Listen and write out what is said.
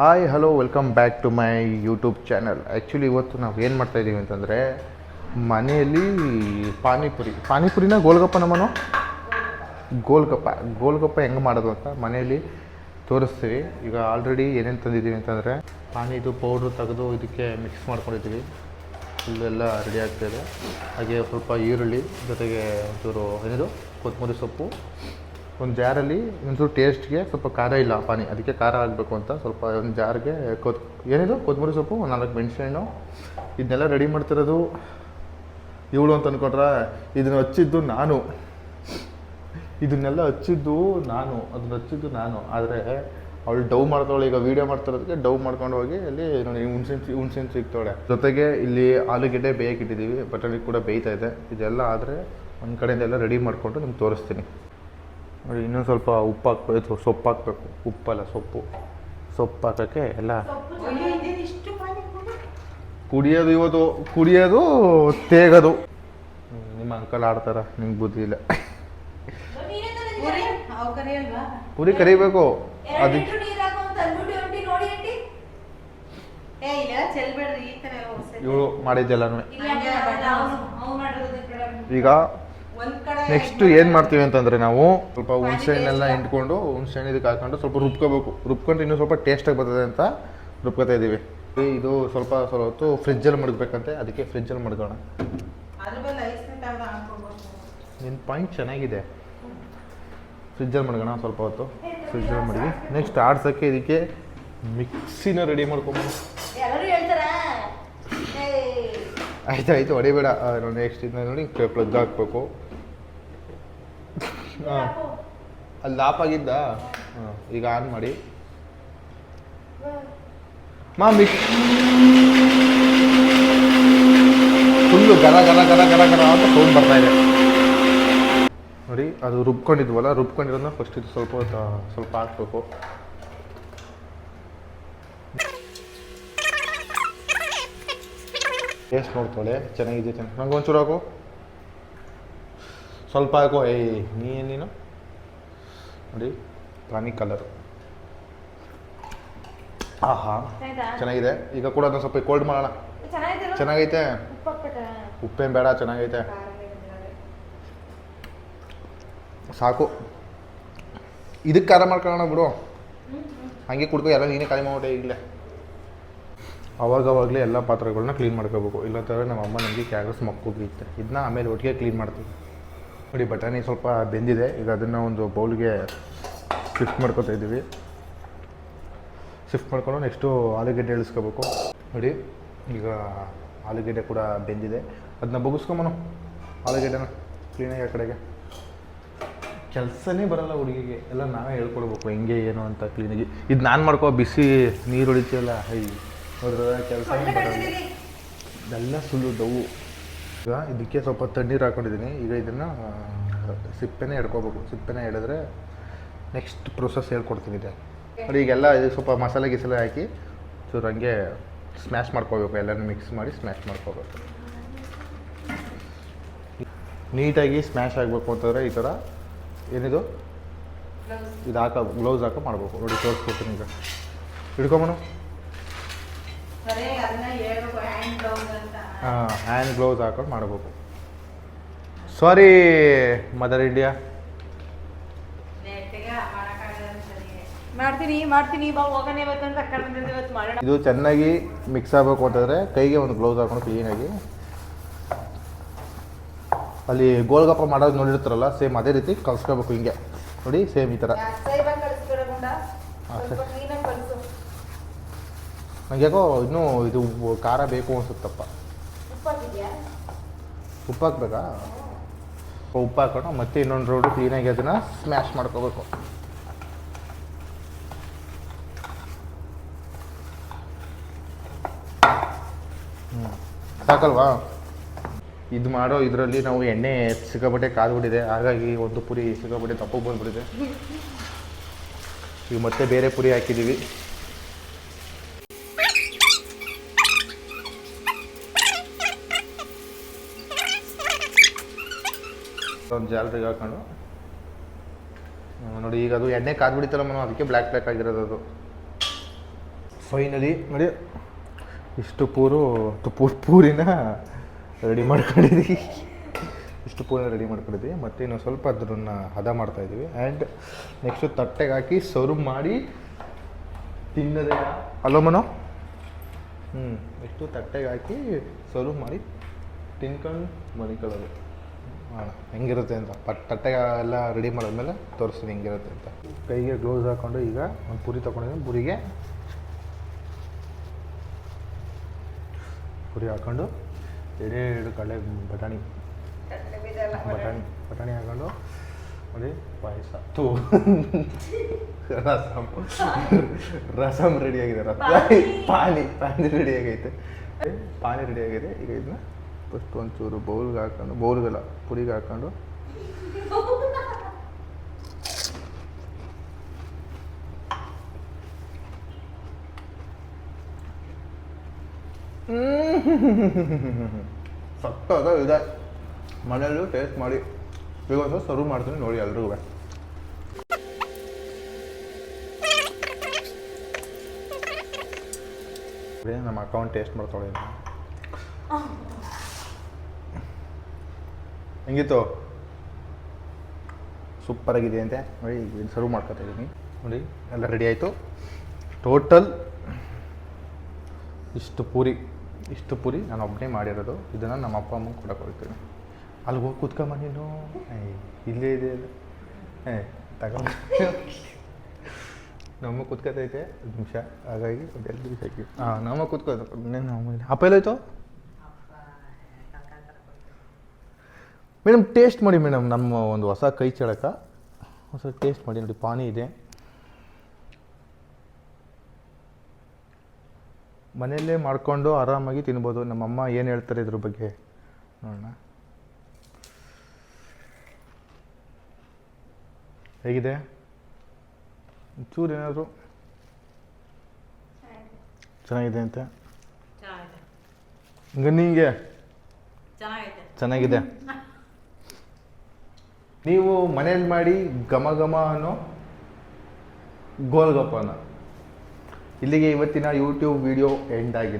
Hi hello welcome back to my YouTube channel actually ಇವತ್ತು ನಾವು ಏನು ಮಾಡ್ತಾಯಿದ್ದೀವಿ ಅಂತಂದರೆ, ಮನೆಯಲ್ಲಿ ಪಾನಿಪುರಿ. ಪಾನಿಪುರಿನ ಗೋಲ್ಗಪ್ಪ ನಮ್ಮನು? ಗೋಲ್ಗಪ್ಪ. ಗೋಲ್ಗಪ್ಪ ಹೆಂಗೆ ಮಾಡೋದು ಅಂತ ಮನೆಯಲ್ಲಿ ತೋರಿಸ್ತೀವಿ. ಈಗ ಆಲ್ರೆಡಿ ಏನೇನು ತಂದಿದ್ದೀವಿ ಅಂತಂದರೆ ಪಾನಿದು ಪೌಡ್ರ್ ತೆಗೆದು ಇದಕ್ಕೆ ಮಿಕ್ಸ್ ಮಾಡ್ಕೊಂಡಿದ್ದೀವಿ. ಇಲ್ಲೆಲ್ಲ ರೆಡಿ ಆಗ್ತಾಯಿದೆ ಹಾಗೆ ಸ್ವಲ್ಪ ಈರುಳ್ಳಿ, ಜೊತೆಗೆ ಒಂಚೂರು, ಏನಿದು? ಕೊತ್ತಂಬರಿ ಸೊಪ್ಪು. ಒಂದು ಜಾರಲ್ಲಿ ಒಂಚೂರು ಟೇಸ್ಟ್ಗೆ ಸ್ವಲ್ಪ ಖಾರ ಇಲ್ಲ ಪಾನಿ. ಅದಕ್ಕೆ ಖಾರ ಆಗಬೇಕು ಅಂತ ಸ್ವಲ್ಪ ಒಂದು ಜಾರ್ಗೆ ಕೊತ್, ಏನಿದು? ಕೊತ್ತಂಬರಿ ಸೊಪ್ಪು ನಾಲ್ಕು ಮೆಣಸಿನಣ್ಣು ಇದನ್ನೆಲ್ಲ ರೆಡಿ ಮಾಡ್ತಿರೋದು ಇವಳು ಅಂತ ಅಂದ್ಕೊಂಡ್ರೆ ಇದನ್ನು ಹಚ್ಚಿದ್ದು ನಾನು. ಇದನ್ನೆಲ್ಲ ಹಚ್ಚಿದ್ದು ನಾನು. ಅದನ್ನ ಹಚ್ಚಿದ್ದು ನಾನು. ಆದರೆ ಅವಳು ಡವ್ ಮಾಡ್ತಾಳೆ ಈಗ ವೀಡಿಯೋ ಮಾಡ್ತಿರೋದಕ್ಕೆ ಡವ್ ಮಾಡ್ಕೊಂಡು ಹೋಗಿ ಅಲ್ಲಿ ನೋಡಿ, ಹುಣ್ಸಿನ ಹುಣ್ಸಿನ ಸಿಗ್ತಾಳೆ ಜೊತೆಗೆ ಇಲ್ಲಿ ಆಲೂಗೆಡ್ಡೆ ಬೇಯಕ್ಕೆ ಇಟ್ಟಿದ್ದೀವಿ, ಬಟಾಣಿ ಕೂಡ ಬೇಯ್ತಾ ಇದೆ. ಇದೆಲ್ಲ ಆದರೆ ಒಂದು ಕಡೆಯಿಂದ ಎಲ್ಲ ರೆಡಿ ಮಾಡಿಕೊಂಡು ನಿಮ್ಗೆ ತೋರಿಸ್ತೀನಿ. ನೋಡಿ ಇನ್ನೊಂದು ಸ್ವಲ್ಪ ಉಪ್ಪು ಹಾಕ್ಬೇಕು. ಸೊಪ್ಪು ಹಾಕಬೇಕು. ಉಪ್ಪಲ್ಲ ಸೊಪ್ಪು. ಸೊಪ್ಪು ಹಾಕೋಕ್ಕೆ ಎಲ್ಲ ಕುಡಿಯೋದು ಇವತ್ತು ಕುಡಿಯೋದು ತೇಗೋದು. ನಿಮ್ಮ ಅಂಕಲ್ ಆಡ್ತಾರ ನಿಮ್ಗೆ ಬುದ್ಧಿ ಇಲ್ಲ. ಪುರಿ? ಕರಿಬೇಕು. ಅದಕ್ಕೆ ಇವಳು ಮಾಡಿದ್ದೆಲ್ಲನೂ. ಈಗ ನೆಕ್ಸ್ಟ್ ಏನು ಮಾಡ್ತೀವಿ ಅಂತಂದರೆ ನಾವು ಸ್ವಲ್ಪ ಹುಣ್ಸೆಹಣ್ಣೆಲ್ಲ ಹಿಂಡ್ಕೊಂಡು ಹುಣ್ಸೆಹಣ್ಣು ಇದಕ್ಕೆ ಹಾಕೊಂಡು ಸ್ವಲ್ಪ ರುಬ್ಕೋಬೇಕು. ರುಬ್ಕೊಂಡು ಇನ್ನೂ ಸ್ವಲ್ಪ ಟೇಸ್ಟಾಗಿ ಬರ್ತದೆ ಅಂತ ರುಬ್ಕೋತಾ ಇದ್ದೀವಿ ಇದು ಸ್ವಲ್ಪ ಸ್ವಲ್ಪ ಹೊತ್ತು ಫ್ರಿಜ್ಜಲ್ಲಿ ಮಡಗಬೇಕಂತೆ ಅದಕ್ಕೆ ಫ್ರಿಜ್ಜಲ್ಲಿ ಅಲ್ಲಿ ಮಡಗೋಣ. ನಿನ್ನ ಪಾಯಿಂಟ್ ಚೆನ್ನಾಗಿದೆ. ಫ್ರಿಜ್ಜಲ್ಲಿ ಮಡಗೋಣ ಸ್ವಲ್ಪ ಹೊತ್ತು. ಫ್ರಿಜ್ಜಲ್ಲಿ ಮಡಗಿ. ನೆಕ್ಸ್ಟ್ ಆಡ್ಸೋಕ್ಕೆ ಇದಕ್ಕೆ ಮಿಕ್ಸಿನ ರೆಡಿ ಮಾಡ್ಕೊಬೋದು. ಆಯ್ತು ಆಯ್ತು ಹೊಡಿಬೇಡ. ನೆಕ್ಸ್ಟ್ ಇದನ್ನ ನೋಡಿ ಪ್ಲಗ್ ಹಾಕ್ಬೇಕು. ಹಾಂ. ಅಲ್ಲಿ ಹಾಂ, ಈಗ ಆನ್ ಮಾಡಿ. ಮಾ ಮಿಕ್ಸ್ ಫುಲ್ಲು ಗರ ಗರ ಗರ ಗರ ಗರ ಅಂತ ಸೌಂಡ್ ಬರ್ತಾ ಇದೆ. ನೋಡಿ, ಅದು ರುಬ್ಕೊಂಡಿದ್ವಲ್ಲ ರುಬ್ಕೊಂಡಿರೋದನ್ನ ಫಸ್ಟ್ ಇದು ಸ್ವಲ್ಪ ಸ್ವಲ್ಪ ಹಾಕ್ಬೇಕು. ಟೇಸ್ಟ್ ನೋಡ್ತಾಳೆ ಚೆನ್ನಾಗಿದೆ ಚೆನ್ನಾಗಿ ನಂಗೆ ಒಂಚೂರು ಹಾಕು. ಸ್ವಲ್ಪ ಹಾಕೋ ಏಯ್ ನೀ ಏನೇನು ನೋಡಿ ಪ್ರಾಣಿ ಕಲರ್ ಆಹಾ ಚೆನ್ನಾಗಿದೆ? ಈಗ ಕೂಡ ಅದನ್ನ ಸ್ವಲ್ಪ ಕೋಲ್ಡ್ ಮಾಡೋಣ. ಚೆನ್ನಾಗೈತೆ? ಉಪ್ಪೇನು ಬೇಡ ಚೆನ್ನಾಗೈತೆ. ಸಾಕು. ಇದಕ್ಕೆ ಖಾರ ಮಾಡ್ಕೊಳ್ಳೋಣ ಬಿಡು. ಹಾಗೆ ಕುಡ್ಕೋ ಎಲ್ಲ ನೀನೇ ಖಾಲಿ ಮಾಡ್ಬಿಟ್ಟೆ ಈಗಲೇ. ಅವಾಗವಾಗಲೇ ಎಲ್ಲ ಪಾತ್ರೆಗಳನ್ನ ಕ್ಲೀನ್ ಮಾಡ್ಕೋಬೇಕು. ಇಲ್ಲಂತಂದರೆ ನಮ್ಮ ಅಮ್ಮ ನಮಗೆ ಕ್ಯಾಗಸ್ ಮಕ್ಕೋಗಿತ್ತೆ ಇದನ್ನ ಆಮೇಲೆ ಒಟ್ಟಿಗೆ ಕ್ಲೀನ್ ಮಾಡ್ತೀವಿ. ನೋಡಿ ಬಟಾಣಿ ಸ್ವಲ್ಪ ಬೆಂದಿದೆ. ಈಗ ಅದನ್ನು ಒಂದು ಬೌಲ್ಗೆ ಶಿಫ್ಟ್ ಮಾಡ್ಕೊತಾ ಇದ್ದೀವಿ. ಶಿಫ್ಟ್ ಮಾಡ್ಕೊಂಡು ನೆಕ್ಸ್ಟು ಆಲೂಗಡ್ಡೆ ಇಳಿಸ್ಕೋಬೇಕು ನೋಡಿ ಈಗ ಆಲೂಗೆಡ್ಡೆ ಕೂಡ ಬೆಂದಿದೆ. ಅದನ್ನ ಬಗ್ಗಿಸ್ಕೊಂಬನು ಆಲೂಗಡ್ಡೆನ ಕ್ಲೀನಾಗಿ ಆ ಕಡೆಗೆ. ಕೆಲಸನೇ ಬರಲ್ಲ ಹುಡುಗಿಗೆ. ಎಲ್ಲ ನಾವೇ ಹೇಳ್ಕೊಡ್ಬೇಕು ಹೆಂಗೆ ಏನು ಅಂತ ಕ್ಲೀನಾಗಿ ಇದು ನಾನು ಮಾಡ್ಕೋ ಬಿಸಿ ನೀರು ಹೊಡಿತೀವಲ್ಲ ಹೈ. ನೋಡಿದ್ರೆ ಕೆಲಸನೇ ಬರಲ್ಲ. ಇದೆಲ್ಲ ಸುಳ್ಳು ಡವು ಈಗ ಇದಕ್ಕೆ ಸ್ವಲ್ಪ ತಣ್ಣೀರು ಹಾಕೊಂಡಿದ್ದೀನಿ. ಈಗ ಇದನ್ನು ಸಿಪ್ಪೆನೇ ಎಡ್ಕೋಬೇಕು. ಸಿಪ್ಪೆನೇ ಎಳೆದ್ರೆ ನೆಕ್ಸ್ಟ್ ಪ್ರೊಸೆಸ್ ಹೇಳ್ಕೊಡ್ತೀನಿ ಇದೆ. ನೋಡಿ ಈಗೆಲ್ಲ ಇದಕ್ಕೆ ಸ್ವಲ್ಪ ಮಸಾಲೆ ಗಿಸಲೆ ಹಾಕಿ ಚೂರು ಹಂಗೆ ಸ್ಮ್ಯಾಶ್ ಮಾಡ್ಕೋಬೇಕು. ಎಲ್ಲನೂ ಮಿಕ್ಸ್ ಮಾಡಿ ಸ್ಮ್ಯಾಶ್ ಮಾಡ್ಕೋಬೇಕು. ನೀಟಾಗಿ ಸ್ಮ್ಯಾಶ್ ಆಗಬೇಕು ಅಂತಂದರೆ ಈ ಥರ ಏನಿದು? ಇದು ಹಾಕೋ ಗ್ಲೌಸ್ ಹಾಕೋ ಮಾಡಬೇಕು. ನೋಡಿ ತೋರಿಸ್ಕೊಡ್ತೀನಿ ಈಗ. ಹಿಡ್ಕೊಂಬನು ಸರಿ ಅದನ್ನ ಹೇಳ್ಬೇಕು ಹ್ಯಾಂಡ್ ಗ್ಲೌಸ್ ಅಂತ ಹಾಂ ಹ್ಯಾಂಡ್ ಗ್ಲೌಸ್ ಹಾಕೊಂಡು ಮಾಡಬೇಕು. ಸಾರಿ ಮದರ್ ಇಂಡಿಯಾ ಮಾಡ್ತೀನಿ ಮಾಡ್ತೀನಿ ಬಾ ಹೋಗೋಣ ಇವತ್ತು ಅಂತ ಕಡೆ ಇವತ್ತು ಮಾಡೋಣ. ಇದು ಚೆನ್ನಾಗಿ ಮಿಕ್ಸ್ ಆಗಬೇಕು ಅಂತಂದರೆ ಕೈಗೆ ಒಂದು ಗ್ಲೌಸ್ ಹಾಕೊಂಡು ಕ್ಲೀನಾಗಿ ಅಲ್ಲಿ ಗೋಲ್ಗಪ್ಪ ಮಾಡೋದು ನೋಡಿರ್ತಾರಲ್ಲ ಸೇಮ್ ಅದೇ ರೀತಿ ಕಲಿಸ್ಕೋಬೇಕು ಹಿಂಗೆ. ನೋಡಿ ಸೇಮ್ ಈ ಥರ ನಂಗೆ ಯಾಕೋ ಇನ್ನೂ ಇದು ಖಾರ ಬೇಕು ಅನ್ಸುತ್ತಪ್ಪ. ಉಪ್ಪು ಹಾಕ್ಬೇಕಾ ಉಪ್ಪು ಹಾಕೊಂಡು ಮತ್ತೆ ಇನ್ನೊಂದು ರೌಂಡ್ ಕ್ಲೀನಾಗಿ ಅದನ್ನು ಸ್ಮ್ಯಾಶ್ ಮಾಡ್ಕೋಬೇಕು. ಸಾಕಲ್ವಾ? ಇದು ಮಾಡೋ ಇದರಲ್ಲಿ ನಾವು ಎಣ್ಣೆ ಸಿಕ್ಕಾಪಟ್ಟೆ ಕಾದ್ಬಿಟ್ಟಿದೆ. ಹಾಗಾಗಿ ಒಂದು ಪುರಿ ಸಿಕ್ಕಾಪಟ್ಟೆ ತಪ್ಪು ಬಂದ್ಬಿಟ್ಟಿದೆ. ಈಗ ಮತ್ತೆ ಬೇರೆ ಪುರಿ ಹಾಕಿದ್ದೀವಿ. ಒಂದು ಜಾಲರಿಗೆ ಹಾಕೊಂಡು ನೋಡಿ, ಈಗ ಅದು ಎಣ್ಣೆ ಕಾದ್ಬಿಡಿತಲ್ಲ ಮನೋ, ಅದಕ್ಕೆ ಬ್ಲ್ಯಾಕ್ ಬ್ಲ್ಯಾಕ್ ಆಗಿರೋದು ಅದು. ಫೈನಲಿ ನೋಡಿ, ಇಷ್ಟು ಪೂರು ತುಪ್ಪು ಪೂರಿನ ರೆಡಿ ಮಾಡ್ಕೊಂಡಿದ್ವಿ. ಇಷ್ಟು ಪೂರಿನ ರೆಡಿ ಮಾಡ್ಕೊಂಡಿದ್ವಿ. ಮತ್ತು ಇನ್ನು ಸ್ವಲ್ಪ ಅದನ್ನು ಹದ ಮಾಡ್ತಾಯಿದ್ದೀವಿ ಆ್ಯಂಡ್ ನೆಕ್ಸ್ಟು ತಟ್ಟೆಗೆ ಹಾಕಿ ಸರ್ವ್ ಮಾಡಿ ತಿನ್ನದೆ. ಅಲೋ ಮನೋ? ಹ್ಞೂ ನೆಕ್ಸ್ಟು ತಟ್ಟೆಗೆ ಹಾಕಿ ಸರ್ವ್ ಮಾಡಿ ತಿನ್ಕೊಂಡು ಮನಿಕೊಳ್ಳೋದು ಹಾಂ, ಹೆಂಗಿರುತ್ತೆ ಅಂತ. ಪಟ್ ತಟ್ಟೆಗೆ ಎಲ್ಲ ರೆಡಿ ಮಾಡಿದ್ಮೇಲೆ ತೋರಿಸ್ತೀನಿ ಹೆಂಗಿರುತ್ತೆ ಅಂತ. ಕೈಗೆ ಗ್ಲೌಸ್ ಹಾಕ್ಕೊಂಡು ಈಗ ಒಂದು ಪುರಿ ತೊಗೊಂಡಿದ್ದೀನಿ. ಪುರಿಗೆ ಪುರಿ ಹಾಕ್ಕೊಂಡು ಎರಡು ಕಡಲೆ ಬಟಾಣಿ. ಬಟಾಣಿ ಬಟಾಣಿ ಹಾಕೊಂಡು ನೋಡಿ ಪಾಯಸ. ತೂ ರಸಮ್ ರಸಮ್ ರೆಡಿಯಾಗಿದೆ ರಸ. ಪಾನಿ ಪಾನಿ ರೆಡಿಯಾಗೈತೆ ಪಾನಿ ರೆಡಿಯಾಗಿದೆ ಈಗ ಇದನ್ನ ಫಸ್ಟ್ ಒಂಚೂರು ಬೌಲ್ಗೆ ಹಾಕೊಂಡು ಬೌಲ್ಗೆಲ್ಲ ಪುರಿಗೆ ಹಾಕೊಂಡು. ಸಕ್ಕದ ಇದೆ. ಮನೆಯಲ್ಲೂ ಟೇಸ್ಟ್ ಮಾಡಿ. ಈಗ ಸರ್ವ್ ಮಾಡ್ತೀನಿ ನೋಡಿ ಎಲ್ರಿಗೂ. ನಮ್ಮ ಅಕೌಂಟ್ ಟೇಸ್ಟ್ ಮಾಡ್ಕೊಳ್ಳಿ ಹೆಂಗಿತ್ತು? ಸೂಪರ್ ಆಗಿದೆ ಅಂತೆ. ನೋಡಿ ಈಗ ಸರ್ವ್ ಮಾಡ್ಕೊತಾ ಇದ್ದೀನಿ ನೋಡಿ, ಎಲ್ಲ ರೆಡಿ ಆಯಿತು. ಟೋಟಲ್ ಇಷ್ಟು ಪೂರಿ ಇಷ್ಟು ಪೂರಿ ನಾನು ಒಬ್ಬನೇ ಮಾಡಿರೋದು. ಇದನ್ನು ನಮ್ಮ ಅಪ್ಪ ಅಮ್ಮಂಗೆ ಕೊಡಕ್ಕೆ ಹೋಗ್ತೀನಿ ಅಲ್ಲಿಗೆ ಹೋಗಿ ಕುತ್ಕೊಂಬ ನೀನು? ಇಲ್ಲೇ ಇದೆ ಏ ತಗೊಂಡು ನಮ್ಮ ಕೂತ್ಕೊತೈತೆ ನಿಮಿಷ. ಹಾಗಾಗಿ ಎರಡು ನಿಮಿಷ ಹಾಕಿ ಹಾಂ ನಮ್ಮ ಕುತ್ಕೋತ ಅಪ್ಪ, ಎಲ್ಲೋಯ್ತು? ಮೇಡಮ್ ಟೇಸ್ಟ್ ಮಾಡಿ ಮೇಡಮ್. ನಮ್ಮ ಒಂದು ಹೊಸ ಕೈ ಚಳಕ. ಹೊಸ ಟೇಸ್ಟ್ ಮಾಡಿ. ನೋಡಿ ಪಾನಿ ಇದೆ. ಮನೆಯಲ್ಲೇ ಮಾಡಿಕೊಂಡು ಆರಾಮಾಗಿ ತಿನ್ಬೋದು. ನಮ್ಮಮ್ಮ ಏನು ಹೇಳ್ತಾರೆ ಇದ್ರ ಬಗ್ಗೆ ನೋಡೋಣ. ಹೇಗಿದೆ? ಚೂರು ಏನಾದರೂ? ಚೆನ್ನಾಗಿದೆ ಅಂತ? ಗನ್ನಿಂಗೆ ಚೆನ್ನಾಗಿದೆ. ನೀವು ಮನೇಲಿ ಮಾಡಿ ಘಮ ಘಮ ಅನ್ನೋ ಗೋಲ್ಗಪ್ಪನ. ಇಲ್ಲಿಗೆ ಇವತ್ತಿನ ಯೂಟ್ಯೂಬ್ ವಿಡಿಯೋ ಎಂಡ್ ಆಗಿದೆ.